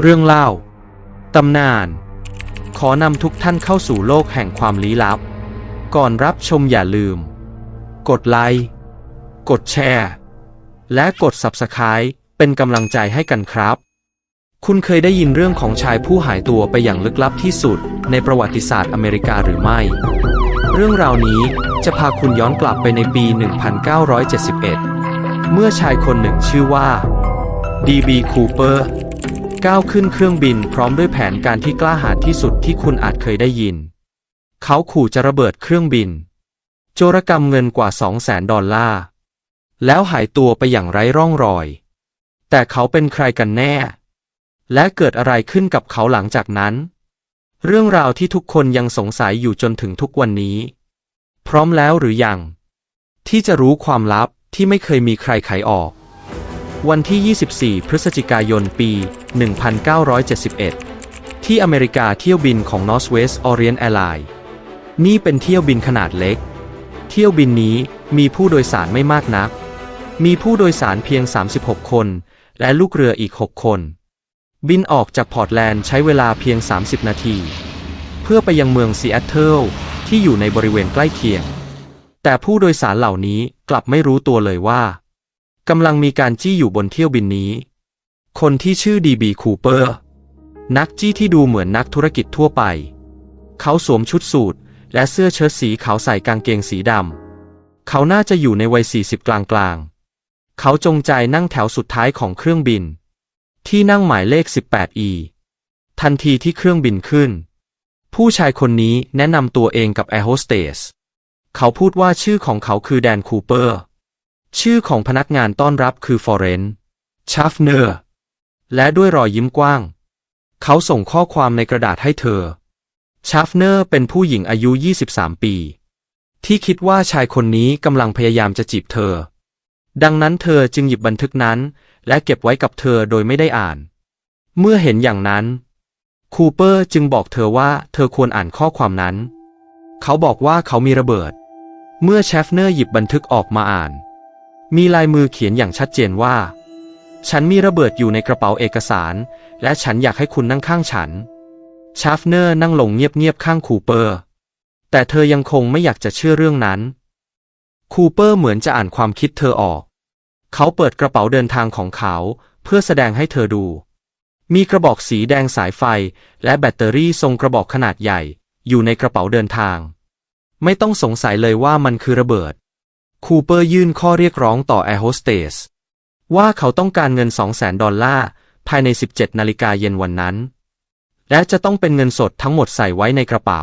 เรื่องเล่า ตำนาน ขอนำทุกท่านเข้าสู่โลกแห่งความลี้ลับ ก่อนรับชมอย่าลืม กดไลค์ กดแชร์ และกด Subscribe เป็นกำลังใจให้กันครับ คุณเคยได้ยินเรื่องของชายผู้หายตัวไปอย่างลึกลับที่สุด ในประวัติศาสตร์อเมริกาหรือไม่ เรื่องราวนี้จะพาคุณย้อนกลับไปในปี 1971 เมื่อชายคนหนึ่งชื่อว่า D.B. Cooper ก้าวขึ้นเครื่องบินพร้อมด้วยแผนการที่กล้าหาญที่สุดที่คุณอาจเคยได้ยิน เขาขู่จะระเบิดเครื่องบิน โจรกรรมเงินกว่า 200,000ดอลลาร์ แล้วหายตัวไปอย่างไร้ร่องรอย แต่เขาเป็นใครกันแน่ และเกิดอะไรขึ้นกับเขาหลังจากนั้น เรื่องราวที่ทุกคนยังสงสัยอยู่จนถึงทุกวันนี้ พร้อมแล้วหรือยัง ที่จะรู้ความลับที่ไม่เคยมีใครไขออก วันที่ 24 พฤศจิกายน ปี 1971 ที่อเมริกาเที่ยวบินของ Northwest Orient Airlines นี่เป็นเที่ยวบินขนาดเล็ก เที่ยวบินนี้มีผู้โดยสารไม่มากนัก มีผู้โดยสารเพียง 36 คน และลูกเรืออีก 6 คน บินออกจากพอร์ตแลนด์ใช้เวลาเพียง 30 นาที เพื่อไปยังเมืองซีแอตเทิลที่อยู่ในบริเวณใกล้เคียง แต่ผู้โดยสารเหล่านี้กลับไม่รู้ตัวเลยว่า กำลังมีการจี้อยู่บนเที่ยวบินนี้ คนที่ชื่อดีบีคูเปอร์นักจี้ที่ดูเหมือนนักธุรกิจทั่วไป เขาสวมชุดสูทและเสื้อเชิ้ตสีขาวใส่กางเกงสีดำ เขาน่าจะอยู่ในวัย 40 กลางๆ เขาจงใจนั่งแถวสุดท้ายของเครื่องบิน ที่นั่งหมายเลข 18E ทันทีที่เครื่องบินขึ้น ผู้ชายคนนี้แนะนำตัวเองกับแอร์โฮสเตส เขาพูดว่าชื่อของเขาคือแดนคูเปอร์ ชื่อของพนักงานต้อนรับคือฟอเรนชัฟเนอร์ และด้วยรอยยิ้มกว้าง เขาส่งข้อความในกระดาษให้เธอชัฟเนอร์เป็นผู้หญิงอายุ 23 ปี ที่คิดว่าชายคนนี้กำลังพยายามจะจีบเธอ ดังนั้นเธอจึงหยิบบันทึกนั้น และเก็บไว้กับเธอโดยไม่ได้อ่าน เมื่อเห็นอย่างนั้น คูเปอร์จึงบอกเธอว่าเธอควรอ่านข้อความนั้น เขาบอกว่าเขามีระเบิด เมื่อเชฟเนอร์หยิบบันทึกออกมาอ่าน มีลายมือเขียนอย่างชัดเจนว่า ฉันมีระเบิดอยู่ในกระเป๋าเอกสาร และฉันอยากให้คุณนั่งข้างฉัน ชาฟเนอร์นั่งลงเงียบๆข้างคูเปอร์ แต่เธอยังคงไม่อยากจะเชื่อเรื่องนั้น คูเปอร์เหมือนจะอ่านความคิดเธอออก เขาเปิดกระเป๋าเดินทางของเขาเพื่อแสดงให้เธอดู มีกระบอกสีแดงสายไฟ และแบตเตอรี่ทรงกระบอกขนาดใหญ่ อยู่ในกระเป๋าเดินทาง ไม่ต้องสงสัยเลยว่ามันคือระเบิด คูเปอร์ยื่นข้อเรียกร้องต่อแอร์โฮสเตสว่าเขาต้องการเงิน 200,000 ดอลลาร์ ภายใน 17 นาฬิกาเย็นวันนั้น และจะต้องเป็นเงินสดทั้งหมดใส่ไว้ในกระเป๋า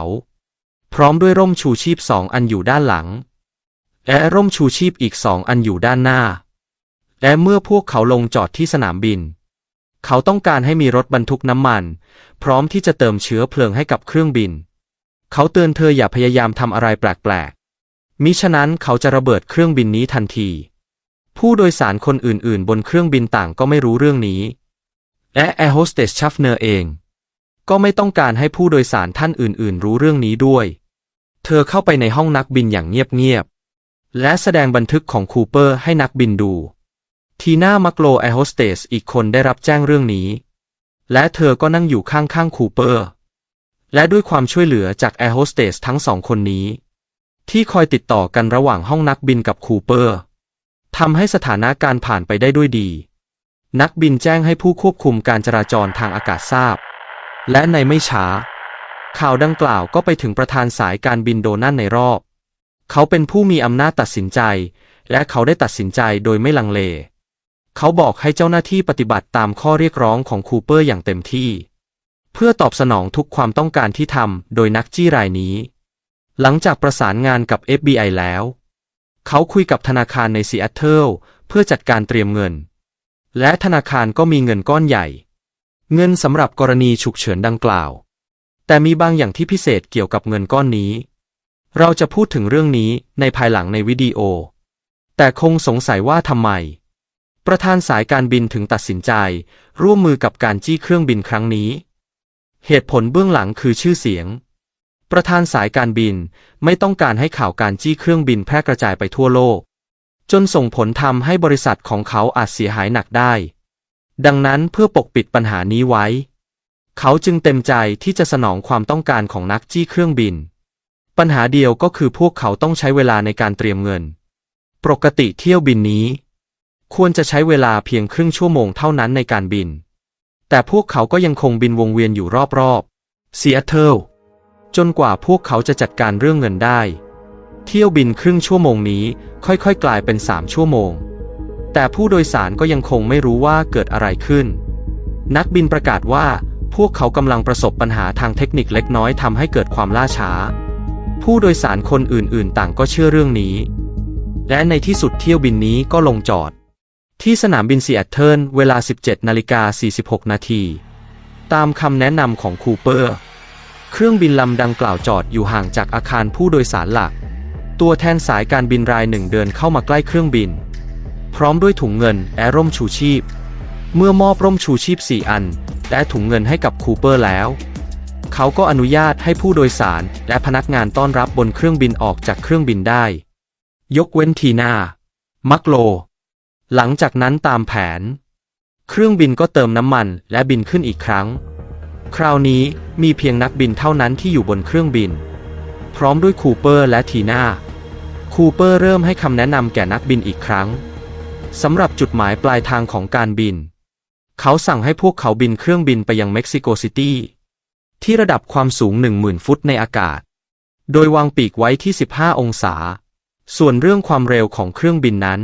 พร้อมด้วยร่มชูชีพสองอันอยู่ด้านหลัง และร่มชูชีพอีกสองอันอยู่ด้านหน้า และเมื่อพวกเขาลงจอดที่สนามบิน เขาต้องการให้มีรถบรรทุกน้ำมัน พร้อมที่จะเติมเชื้อเพลิงให้กับเครื่องบิน เขาเตือนเธออย่าพยายามทำอะไรแปลก มิฉะนั้นเขาจะระเบิดเครื่องบินนี้ทันที ผู้โดยสารคนอื่นๆ บนเครื่องบินต่างก็ไม่รู้เรื่องนี้ และแอร์โฮสเตสชัฟเนอร์เอง ก็ไม่ต้องการให้ผู้โดยสารท่านอื่นๆ รู้เรื่องนี้ด้วย เธอเข้าไปในห้องนักบินอย่างเงียบๆ และแสดงบันทึกของคูเปอร์ให้นักบินดู ทีน่ามักโลแอร์โฮสเตสอีกคนได้รับแจ้งเรื่องนี้ และเธอก็นั่งอยู่ข้างๆคูเปอร์ และด้วยความช่วยเหลือจากแอร์โฮสเตสทั้งสองคนนี้ ที่คอยติดต่อกันระหว่างห้องนักบินกับคูเปอร์ทำให้สถานะการผ่านไปได้ด้วยดี นักบินแจ้งให้ผู้ควบคุมการจราจรทางอากาศทราบ และในไม่ช้า ข่าวดังกล่าวก็ไปถึงประธานสายการบินโดนันในรอบ เขาเป็นผู้มีอำนาจตัดสินใจ และเขาได้ตัดสินใจโดยไม่ลังเล เขาบอกให้เจ้าหน้าที่ปฏิบัติตามข้อเรียกร้องของคูเปอร์อย่างเต็มที่ เพื่อตอบสนองทุกความต้องการที่ทำโดยนักจี้รายนี้ หลังจากประสานงานกับ FBI แล้ว เขาคุยกับธนาคารในซีแอตเทิลเพื่อจัดการเตรียมเงิน และธนาคารก็มีเงินก้อนใหญ่ เงินสำหรับกรณีฉุกเฉินดังกล่าว แต่มีบางอย่างที่พิเศษเกี่ยวกับเงินก้อนนี้ เราจะพูดถึงเรื่องนี้ในภายหลังในวิดีโอ แต่คงสงสัยว่าทำไม ประธานสายการบินถึงตัดสินใจ ร่วมมือกับการจี้เครื่องบินครั้งนี้ เหตุผลเบื้องหลังคือชื่อเสียง ประธานสายการบินไม่ต้องการให้ข่าวการจี้เครื่องบินแพร่กระจายไปทั่วโลก จนส่งผลทำให้บริษัทของเขาอาจเสียหายหนักได้ ดังนั้นเพื่อปกปิดปัญหานี้ไว้ เขาจึงเต็มใจที่จะสนองความต้องการของนักจี้เครื่องบิน ปัญหาเดียวก็คือพวกเขาต้องใช้เวลาในการเตรียมเงิน ปกติเที่ยวบินนี้ ควรจะใช้เวลาเพียงครึ่งชั่วโมงเท่านั้นในการบิน แต่พวกเขาก็ยังคงบินวงเวียนอยู่รอบๆซีแอตเทิล จนกว่าพวกเขาจะจัดการเรื่องเงินได้ เที่ยวบินครึ่งชั่วโมงนี้ค่อยๆ กลายเป็นสามชั่วโมง แต่ผู้โดยสารก็ยังคงไม่รู้ว่าเกิดอะไรขึ้น นักบินประกาศว่าพวกเขากำลังประสบปัญหาทางเทคนิคเล็กน้อยทำให้เกิดความล่าช้า ผู้โดยสารคนอื่นๆ ต่างก็เชื่อเรื่องนี้ และในที่สุดเที่ยวบินนี้ก็ลงจอด ที่สนามบินซีแอตเทิลเวลา 17นาฬิกา46นาทีตามคำแนะนำของคูเปอร์ เครื่องบินลำดังกล่าวจอดอยู่ห่างจากอาคารผู้โดยสารหลัก ตัวแทนสายการบินรายหนึ่งเดินเข้ามาใกล้เครื่องบิน พร้อมด้วยถุงเงินและร่มชูชีพ เมื่อมอบร่มชูชีพ 4 อัน และถุงเงินให้กับคูเปอร์แล้ว เขาก็อนุญาตให้ผู้โดยสารและพนักงานต้อนรับบนเครื่องบินออกจากเครื่องบินได้ ยกเว้นทีนามักโล หลังจากนั้นตามแผน เครื่องบินก็เติมน้ำมันและบินขึ้นอีกครั้ง คราวนี้มีเพียงนักบินเท่านั้นที่อยู่บนเครื่องบิน พร้อมด้วยคูเปอร์และทีน่าคูเปอร์เริ่มให้คำแนะนำแก่นักบินอีกครั้งสำหรับจุดหมายปลายทางของการบิน เขาสั่งให้พวกเขาบินเครื่องบินไปยังเม็กซิโกซิตี้ที่ระดับความสูง 10,000 ฟุตในอากาศ โดยวางปีกไว้ที่ 15 องศา ส่วนเรื่องความเร็วของเครื่องบินนั้น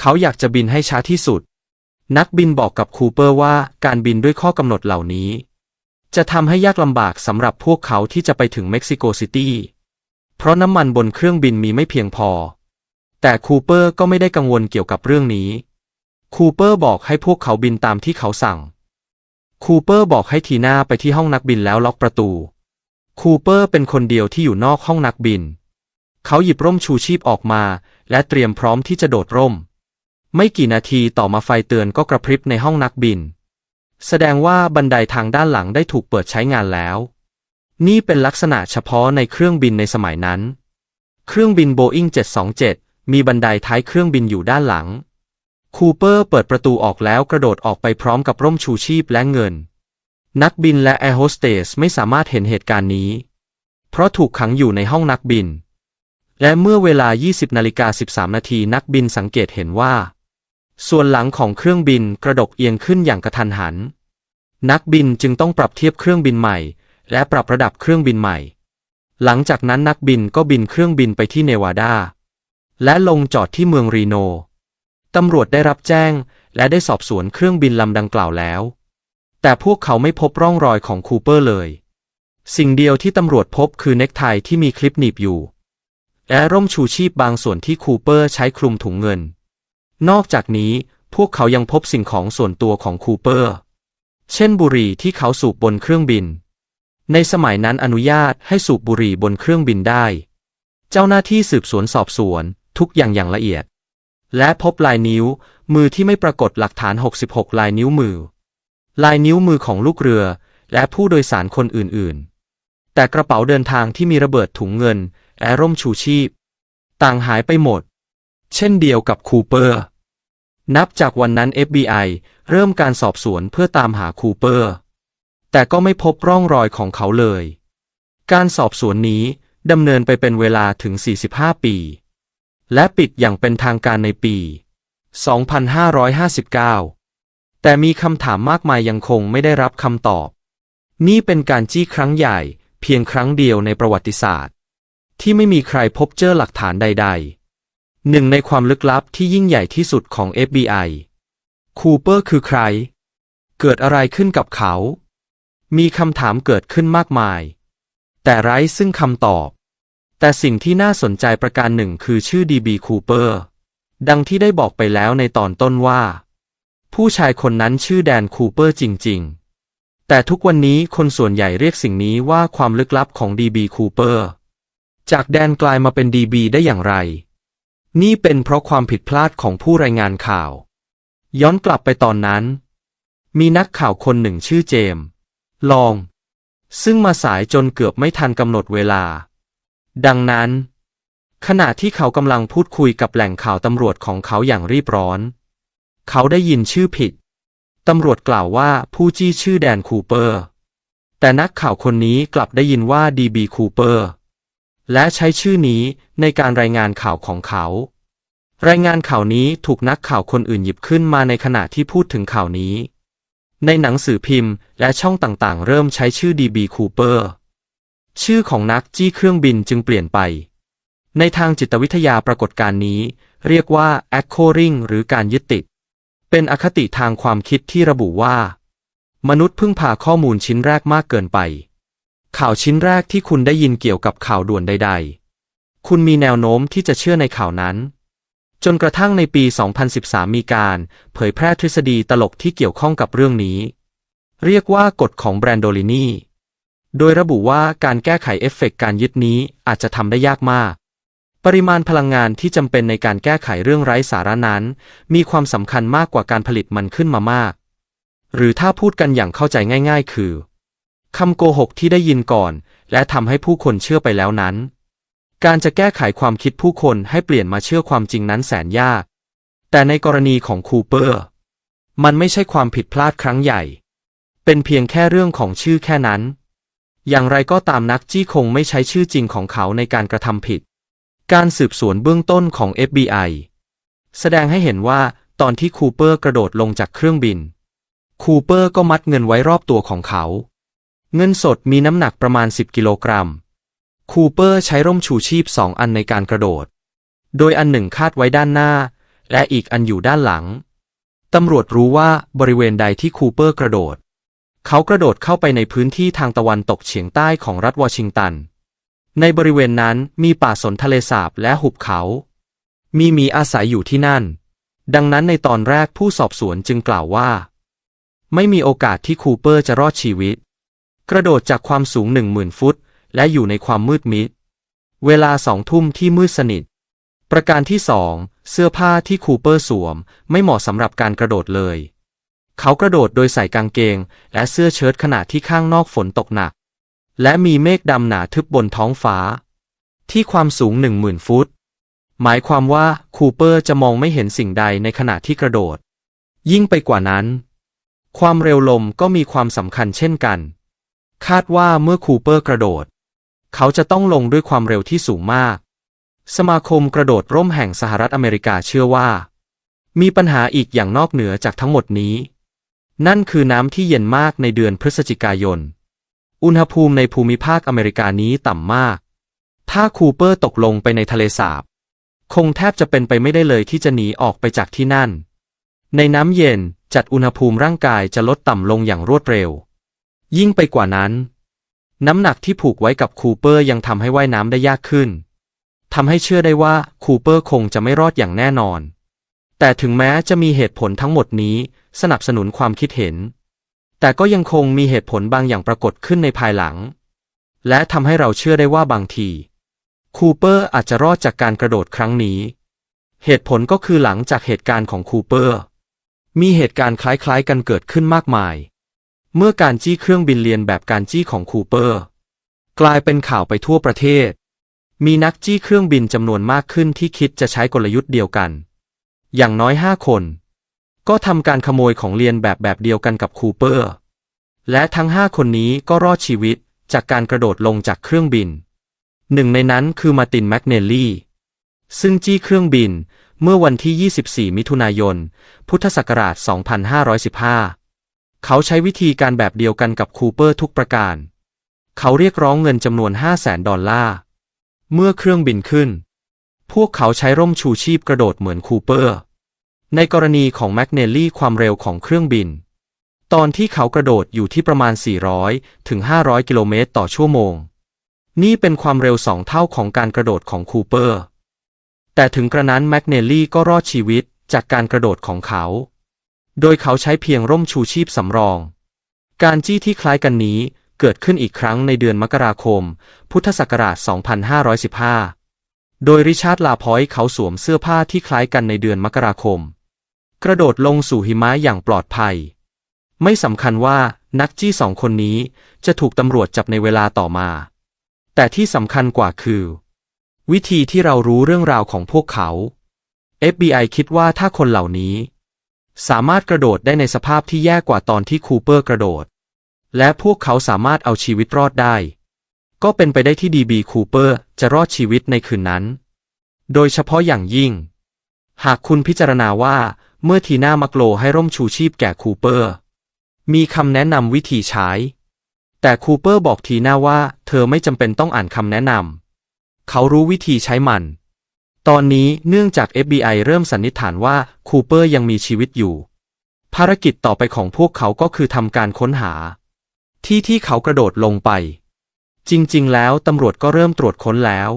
เขาอยากจะบินให้ช้าที่สุด นักบินบอกกับคูเปอร์ว่าการบินด้วยข้อกำหนดเหล่านี้ จะทำให้ยากลำบากสำหรับพวกเขาที่จะไปถึงเม็กซิโกซิตี้ เพราะน้ำมันบนเครื่องบินมีไม่เพียงพอ แต่คูเปอร์ก็ไม่ได้กังวลเกี่ยวกับเรื่องนี้ คูเปอร์บอกให้พวกเขาบินตามที่เขาสั่ง คูเปอร์บอกให้ทีน่าไปที่ห้องนักบินแล้วล็อกประตู คูเปอร์เป็นคนเดียวที่อยู่นอกห้องนักบิน เขาหยิบร่มชูชีพออกมา และเตรียมพร้อมที่จะโดดร่ม ไม่กี่นาทีต่อมาไฟเตือนก็กระพริบในห้องนักบิน แสดงว่าบันไดทางด้านหลังได้ถูกเปิดใช้งานแล้ว นี่เป็นลักษณะเฉพาะในเครื่องบินในสมัยนั้น เครื่องบินโบอิง727 มีบันไดท้ายเครื่องบินอยู่ด้านหลัง คูเปอร์เปิดประตูออกแล้วกระโดดออกไปพร้อมกับร่มชูชีพและเงิน นักบินและแอร์โฮสเตสไม่สามารถเห็นเหตุการณ์นี้ เพราะถูกขังอยู่ในห้องนักบิน และเมื่อเวลา 20นาฬิกา13 นาทีนักบินสังเกตเห็นว่า ส่วนหลังของเครื่องบินกระดกเอียงขึ้นอย่างกระทันหัน นักบินจึงต้องปรับเทียบเครื่องบินใหม่ และปรับระดับเครื่องบินใหม่ หลังจากนั้นนักบินก็บินเครื่องบินไปที่เนวาดา และลงจอดที่เมืองรีโน ตำรวจได้รับแจ้งและได้สอบสวนเครื่องบินลำดังกล่าวแล้ว แต่พวกเขาไม่พบร่องรอยของคูเปอร์เลย สิ่งเดียวที่ตำรวจพบคือเน็กไทที่มีคลิปหนีบอยู่ และร่มชูชีพบางส่วนที่คูเปอร์ใช้คลุมถุงเงิน นอกจากนี้พวกเขายังพบสิ่งของส่วนตัวของคูเปอร์ เช่นบุหรี่ที่เขาสูบบนเครื่องบิน ในสมัยนั้นอนุญาตให้สูบบุหรี่บนเครื่องบินได้ เจ้าหน้าที่สืบสวนสอบสวนทุกอย่างอย่างละเอียด และพบลายนิ้วมือที่ไม่ปรากฏหลักฐาน 66 ลายนิ้วมือ ลายนิ้วมือของลูกเรือและผู้โดยสารคนอื่นๆ แต่กระเป๋าเดินทางที่มีระเบิดถุงเงินและร่มชูชีพ ต่างหายไปหมด เช่นเดียวกับคูเปอร์ นับจากวันนั้น FBI เริ่มการสอบสวนเพื่อตามหาคูเปอร์ แต่ก็ไม่พบร่องรอยของเขาเลย การสอบสวนนี้ดำเนินไปเป็นเวลาถึง 45 ปี และปิดอย่างเป็นทางการในปี 2559 แต่มีคำถามมากมายยังคงไม่ได้รับคำตอบ นี่เป็นการจี้ครั้งใหญ่เพียงครั้งเดียวในประวัติศาสตร์ ที่ไม่มีใครพบเจอหลักฐานใด ๆ หนึ่งในความลึกลับที่ยิ่งใหญ่ที่สุดของ FBI คูเปอร์คือใคร เกิดอะไรขึ้นกับเขา มีคำถามเกิดขึ้นมากมาย แต่ไร้ซึ่งคำตอบ แต่สิ่งที่น่าสนใจประการหนึ่งคือชื่อ DB Cooper ดังที่ได้บอกไปแล้วในตอนต้นว่า ผู้ชายคนนั้นชื่อแดนคูเปอร์จริง ๆ แต่ทุกวันนี้คนส่วนใหญ่เรียกสิ่งนี้ว่าความลึกลับของ DB Cooper จากแดนกลายมาเป็น DB ได้อย่างไร นี่เป็นเพราะความผิดพลาดของผู้รายงานข่าว ย้อนกลับไปตอนนั้น มีนักข่าวคนหนึ่งชื่อเจมส์ลอง ซึ่งมาสายจนเกือบไม่ทันกำหนดเวลา ดังนั้น ขณะที่เขากำลังพูดคุยกับแหล่งข่าวตำรวจของเขาอย่างรีบร้อน เขาได้ยินชื่อผิด ตำรวจกล่าวว่าผู้จี้ชื่อแดนคูเปอร์ แต่นักข่าวคนนี้กลับได้ยินว่าดีบีคูเปอร์ และใช้ชื่อนี้ในการรายงานข่าวของเขา รายงานข่าวนี้ถูกนักข่าวคนอื่นหยิบขึ้นมาในขณะที่พูดถึงข่าวนี้ ในหนังสือพิมพ์และช่องต่างๆ เริ่มใช้ชื่อดีบีคูเปอร์ชื่อของนักจี้เครื่องบินจึงเปลี่ยนไป ในทางจิตวิทยาปรากฏการณ์นี้ เรียกว่า echoing หรือการยึดติด เป็นอคติทางความคิดที่ระบุว่า มนุษย์พึ่งพาข้อมูลชิ้นแรกมากเกินไป ข่าวชิ้นแรกที่คุณได้ยินเกี่ยวกับข่าวด่วนใด ๆ คุณมีแนวโน้มที่จะเชื่อในข่าวนั้น จนกระทั่งในปี 2013 มีการเผยแพร่ทฤษฎีตลกที่เกี่ยวข้องกับเรื่องนี้ เรียกว่ากฎของแบรนโดลินีโดยระบุว่าการแก้ไขเอฟเฟกต์การยึดนี้อาจจะทำได้ยากมาก ปริมาณพลังงานที่จำเป็นในการแก้ไขเรื่องไร้สาระนั้น มีความสำคัญมากกว่าการผลิตมันขึ้นมามาก หรือถ้าพูดกันอย่างเข้าใจง่าย ๆ คือ คำโกหกที่ได้ยินก่อน และทำให้ผู้คนเชื่อไปแล้วนั้น การจะแก้ไขความคิดผู้คนให้เปลี่ยนมาเชื่อความจริงนั้นแสนยาก แต่ในกรณีของคูเปอร์ มันไม่ใช่ความผิดพลาดครั้งใหญ่ เป็นเพียงแค่เรื่องของชื่อแค่นั้น อย่างไรก็ตามนักจี้คงไม่ใช้ชื่อจริงของเขาในการกระทำผิด การสืบสวนเบื้องต้นของ FBI แสดงให้เห็นว่าตอนที่คูเปอร์กระโดดลงจากเครื่องบิน คูเปอร์ก็มัดเงินไว้รอบตัวของเขา เงินสดมีน้ำหนักประมาณ 10 กิโลกรัม คูเปอร์ใช้ร่มชูชีพสองอันในการกระโดด โดยอันหนึ่งคาดไว้ด้านหน้า และอีกอันอยู่ด้านหลัง ตำรวจรู้ว่าบริเวณใดที่คูเปอร์กระโดด เขากระโดดเข้าไปในพื้นที่ทางตะวันตกเฉียงใต้ของรัฐวอชิงตัน ในบริเวณนั้นมีป่าสนทะเลสาบและหุบเขา มีมีอาศัยอยู่ที่นั่น ดังนั้นในตอนแรกผู้สอบสวนจึงกล่าวว่า ไม่มีโอกาสที่คูเปอร์จะรอดชีวิต กระโดดจากความสูงหนึ่งหมื่นฟุต และอยู่ในความมืดมิด เวลาสองทุ่มที่มืดสนิท ประการที่สองเสื้อผ้าที่คูเปอร์สวมไม่เหมาะสำหรับการกระโดดเลย เขากระโดดโดยใส่กางเกง และเสื้อเชิ้ตขณะที่ข้างนอกฝนตกหนัก และมีเมฆดำหนาทึบบนท้องฟ้า ที่ความสูงหนึ่งหมื่นฟุต หมายความว่าคูเปอร์จะมองไม่เห็นสิ่งใดในขณะที่กระโดด ยิ่งไปกว่านั้น ความเร็วลมก็มีความสำคัญเช่นกัน คาดว่าเมื่อคูเปอร์กระโดด เขาจะต้องลงด้วยความเร็วที่สูงมาก สมาคมกระโดดร่มแห่งสหรัฐอเมริกาเชื่อว่า มีปัญหาอีกอย่างนอกเหนือจากทั้งหมดนี้ นั่นคือน้ำที่เย็นมากในเดือนพฤศจิกายน อุณหภูมิในภูมิภาคอเมริกานี้ต่ำมาก ถ้าคูเปอร์ตกลงไปในทะเลสาบ คงแทบจะเป็นไปไม่ได้เลยที่จะหนีออกไปจากที่นั่น ในน้ำเย็นจัดอุณหภูมิร่างกายจะลดต่ำลงอย่างรวดเร็ว ยิ่งไปกว่านั้น น้ำหนักที่ผูกไว้กับคูเปอร์ยังทำให้ว่ายน้ำได้ยากขึ้นทำให้เชื่อได้ว่าคูเปอร์คงจะไม่รอดอย่างแน่นอน แต่ถึงแม้จะมีเหตุผลทั้งหมดนี้สนับสนุนความคิดเห็น แต่ก็ยังคงมีเหตุผลบางอย่างปรากฏขึ้นในภายหลัง และทำให้เราเชื่อได้ว่าบางที คูเปอร์อาจจะรอดจากการกระโดดครั้งนี้ เหตุผลก็คือหลังจากเหตุการณ์ของคูเปอร์ มีเหตุการณ์คล้ายๆกันเกิดขึ้นมากมาย เมื่อการจี้เครื่องบินเรียนแบบการจี้ของคูเปอร์ กลายเป็นข่าวไปทั่วประเทศ มีนักจี้เครื่องบินจำนวนมากขึ้นที่คิดจะใช้กลยุทธ์เดียวกัน อย่างน้อยห้าคน ก็ทำการขโมยของเรียนแบบแบบเดียวกันกับคูเปอร์ และทั้งห้าคนนี้ก็รอดชีวิตจากการกระโดดลงจากเครื่องบิน หนึ่งในนั้นคือมาตินแมคเนลลี่ ซึ่งจี้เครื่องบินเมื่อวันที่ 24 มิถุนายน พุทธศักราช 2515 เขาใช้วิธีการแบบเดียวกันกับคูเปอร์ทุกประการ เขาเรียกร้องเงินจำนวน 500,000ดอลลาร์ เมื่อเครื่องบินขึ้น พวกเขาใช้ร่มชูชีพกระโดดเหมือนคูเปอร์ ในกรณีของแมคเนลลี่ความเร็วของเครื่องบิน ตอนที่เขากระโดดอยู่ที่ประมาณ 400 ถึง 500 กิโลเมตรต่อชั่วโมง นี่เป็นความเร็วสองเท่าของการกระโดดของคูเปอร์ แต่ถึงกระนั้นแมคเนลลี่ก็รอดชีวิตจากการกระโดดของเขา โดยเขาใช้เพียงร่มชูชีพสำรอง การจี้ที่คล้ายกันนี้เกิดขึ้นอีกครั้งในเดือนมกราคม พุทธศักราช 2515 โดยริชาร์ดลาพอยต์เขาสวมเสื้อผ้าที่คล้ายกันในเดือนมกราคม กระโดดลงสู่หิมะอย่างปลอดภัย ไม่สำคัญว่านักจี้สองคนนี้จะถูกตำรวจจับในเวลาต่อมา แต่ที่สำคัญกว่าคือ วิธีที่เรารู้เรื่องราวของพวกเขา FBI คิดว่าถ้าคนเหล่านี้ สามารถกระโดดได้ในสภาพที่แย่กว่าตอนที่คูเปอร์กระโดด และพวกเขาสามารถเอาชีวิตรอดได้ ก็เป็นไปได้ที่ดีบีคูเปอร์จะรอดชีวิตในคืนนั้น โดยเฉพาะอย่างยิ่ง หากคุณพิจารณาว่าเมื่อทีน่ามักโลให้ร่มชูชีพแก่คูเปอร์ มีคำแนะนำวิธีใช้ แต่คูเปอร์บอกทีน่าว่าเธอไม่จำเป็นต้องอ่านคำแนะนำ เขารู้วิธีใช้มัน ตอนนี้เนื่องจาก FBI เริ่มสันนิษฐานว่าคูเปอร์ยังมีชีวิตอยู่ ภารกิจต่อไปของพวกเขาก็คือทำการค้นหา ที่ที่เขากระโดดลงไป จริง ๆ แล้วตำรวจก็เริ่มตรวจค้นแล้ว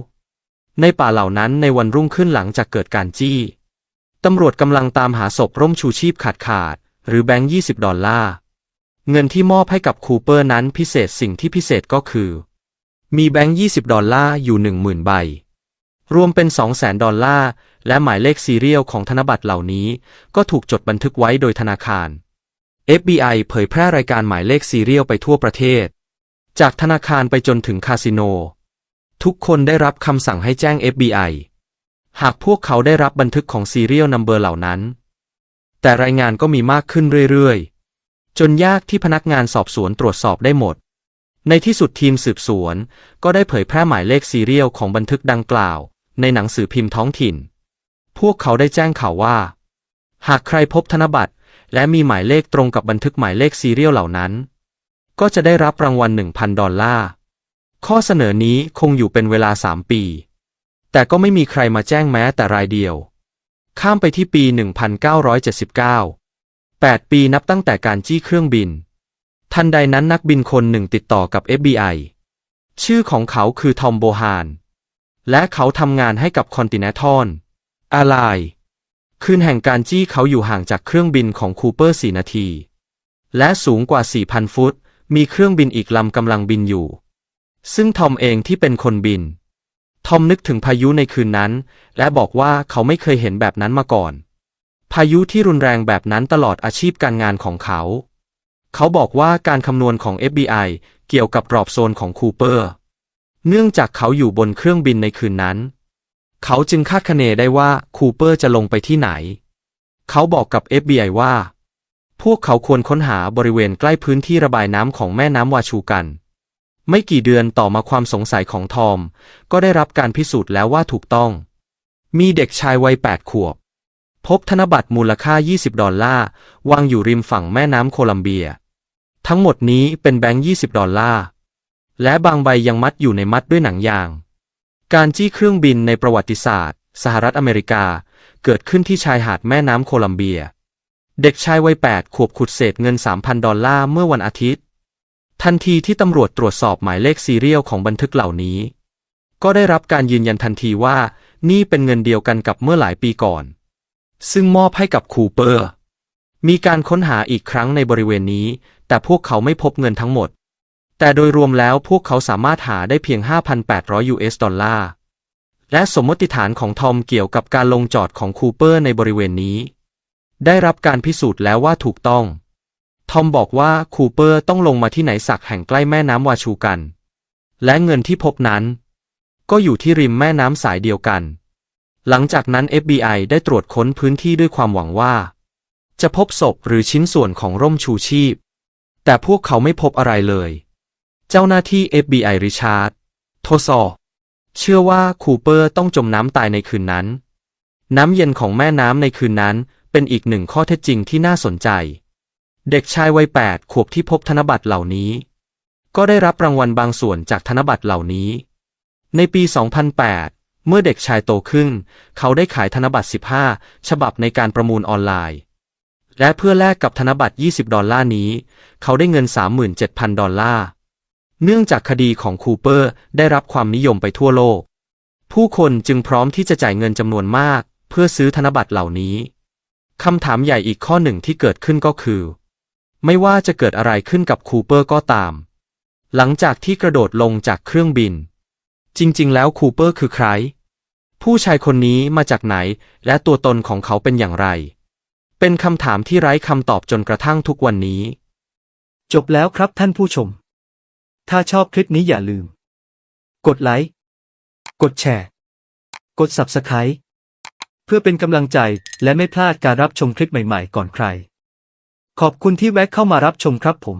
ในป่าเหล่านั้นในวันรุ่งขึ้นหลังจากเกิดการจี้ตำรวจกำลังตามหาศพร่มชูชีพขาดขาดๆหรือแบงค์20ดอลลาร์ เงินที่มอบให้กับคูเปอร์นั้นพิเศษสิ่งที่พิเศษก็คือ มีแบงค์20ดอลลาร์อยู่10,000ใบ รวมเป็น200,000 ดอลลาร์ และหมายเลขซีเรียลของธนบัตรเหล่านี้ ก็ถูกจดบันทึกไว้โดยธนาคาร FBI เผยแพร่รายการหมายเลขซีเรียลไปทั่วประเทศ จากธนาคารไปจนถึงคาสิโน ทุกคนได้รับคำสั่งให้แจ้ง FBI หากพวกเขาได้รับบันทึกของซีเรียลนัมเบอร์เหล่านั้น แต่รายงานก็มีมากขึ้นเรื่อยๆ จนยากที่พนักงานสอบสวนตรวจสอบได้หมด ในที่สุดทีมสืบสวน ก็ได้เผยแพร่หมายเลขซีเรียลของบันทึกดังกล่าว ในหนังสือพิมพ์ท้องถิ่น พวกเขาได้แจ้งข่าวว่า หากใครพบธนบัตร และมีหมายเลขตรงกับบันทึกหมายเลขซีเรียลเหล่านั้น ก็จะได้รับรางวัล 1,000 ดอลลาร์ ข้อเสนอนี้คงอยู่เป็นเวลา 3 ปี แต่ก็ไม่มีใครมาแจ้งแม้แต่รายเดียว ข้ามไปที่ปี 1979 8 ปีนับตั้งแต่การจี้เครื่องบิน ทันใดนั้นนักบินคนหนึ่งติดต่อกับ FBI ชื่อของเขาคือทอมโบฮาน และเขาทำงานให้กับคอนติเนทอลอาลายคืนแห่งการจี้เขาอยู่ห่างจากเครื่องบินของคูเปอร์4นาที และสูงกว่า 4,000 ฟุต มีเครื่องบินอีกลำกำลังบินอยู่ ซึ่งทอมเองที่เป็นคนบิน ทอมนึกถึงพายุในคืนนั้น และบอกว่าเขาไม่เคยเห็นแบบนั้นมาก่อน พายุที่รุนแรงแบบนั้นตลอดอาชีพการงานของเขา เขาบอกว่าการคำนวณของ FBI เกี่ยวกับรอบโซนของคูเปอร์ เนื่องจากเขาอยู่บนเครื่องบินในคืนนั้น เขาจึงคาดคะเนได้ว่าคูเปอร์จะลงไปที่ไหน เขาบอกกับ FBI ว่า พวกเขาควรค้นหาบริเวณใกล้พื้นที่ระบายน้ำของแม่น้ำวาชูกัน ไม่กี่เดือนต่อมาความสงสัยของทอม ก็ได้รับการพิสูจน์แล้วว่าถูกต้อง มีเด็กชายวัย 8 ขวบ พบธนบัตรมูลค่า 20 ดอลลาร์วางอยู่ริมฝั่งแม่น้ำโคลัมเบีย ทั้งหมดนี้เป็นแบงค์ 20 ดอลลาร์ และบางใบยังมัดอยู่ในมัดด้วยหนังยาง การจี้เครื่องบินในประวัติศาสตร์ สหรัฐอเมริกา เกิดขึ้นที่ชายหาดแม่น้ำโคลัมเบีย เด็กชายวัย 8 ขวบขุดเศษเงิน 3,000 ดอลลาร์เมื่อวันอาทิตย์ ทันทีที่ตำรวจตรวจสอบหมายเลขซีเรียลของบันทึกเหล่านี้ ก็ได้รับการยืนยันทันทีว่านี่เป็นเงินเดียวกันกับเมื่อหลายปีก่อน ซึ่งมอบให้กับคูเปอร์ มีการค้นหาอีกครั้งในบริเวณนี้ แต่พวกเขาไม่พบเงินทั้งหมด แต่โดยรวมแล้วพวกเขาสามารถหาได้เพียง 5,800 US ดอลลาร์ และสมมติฐานของทอมเกี่ยวกับการลงจอดของคูเปอร์ในบริเวณนี้ ได้รับการพิสูจน์แล้วว่าถูกต้อง ทอมบอกว่าคูเปอร์ต้องลงมาที่ไหนสักแห่งใกล้แม่น้ำวาชูกัน และเงินที่พบนั้น ก็อยู่ที่ริมแม่น้ำสายเดียวกัน หลังจากนั้น FBI ได้ตรวจค้นพื้นที่ด้วยความหวังว่า จะพบศพหรือชิ้นส่วนของร่มชูชีพ แต่พวกเขาไม่พบอะไรเลย เจ้าหน้าที่ FBI ริชาร์ด โทซอ เชื่อว่าคูเปอร์ต้องจมน้ำตายในคืนนั้น น้ำเย็นของแม่น้ำในคืนนั้นเป็นอีกหนึ่งข้อเท็จจริงที่น่าสนใจ เด็กชายวัย8ขวบที่พบธนบัตรเหล่านี้ ก็ได้รับรางวัลบางส่วนจากธนบัตรเหล่านี้ ในปี 2008 เมื่อเด็กชายโตขึ้น เขาได้ขายธนบัตร 15 ฉบับในการประมูลออนไลน์และเพื่อแลกกับธนบัตร 20 ดอลลาร์นี้ เขาได้เงิน 37,000 ดอลลาร์ เนื่องจากคดีของคูเปอร์ได้รับความนิยมไปทั่วโลก ผู้คนจึงพร้อมที่จะจ่ายเงินจำนวนมาก เพื่อซื้อธนบัตรเหล่านี้คำถามใหญ่อีกข้อหนึ่งที่เกิดขึ้นก็คือ ไม่ว่าจะเกิดอะไรขึ้นกับคูเปอร์ก็ตาม หลังจากที่กระโดดลงจากเครื่องบิน จริง ๆ แล้วคูเปอร์คือใคร ผู้ชายคนนี้มาจากไหน และตัวตนของเขาเป็นอย่างไร เป็นคำถามที่ไร้คำตอบจนกระทั่งทุกวันนี้ จบแล้วครับท่านผู้ชม ถ้าชอบคลิปนี้อย่าลืม กดไลค์ กดแชร์ กด Subscribe เพื่อเป็นกำลังใจและไม่พลาดการรับชมคลิปใหม่ๆ ก่อนใคร ขอบคุณที่แวะเข้ามารับชมครับผม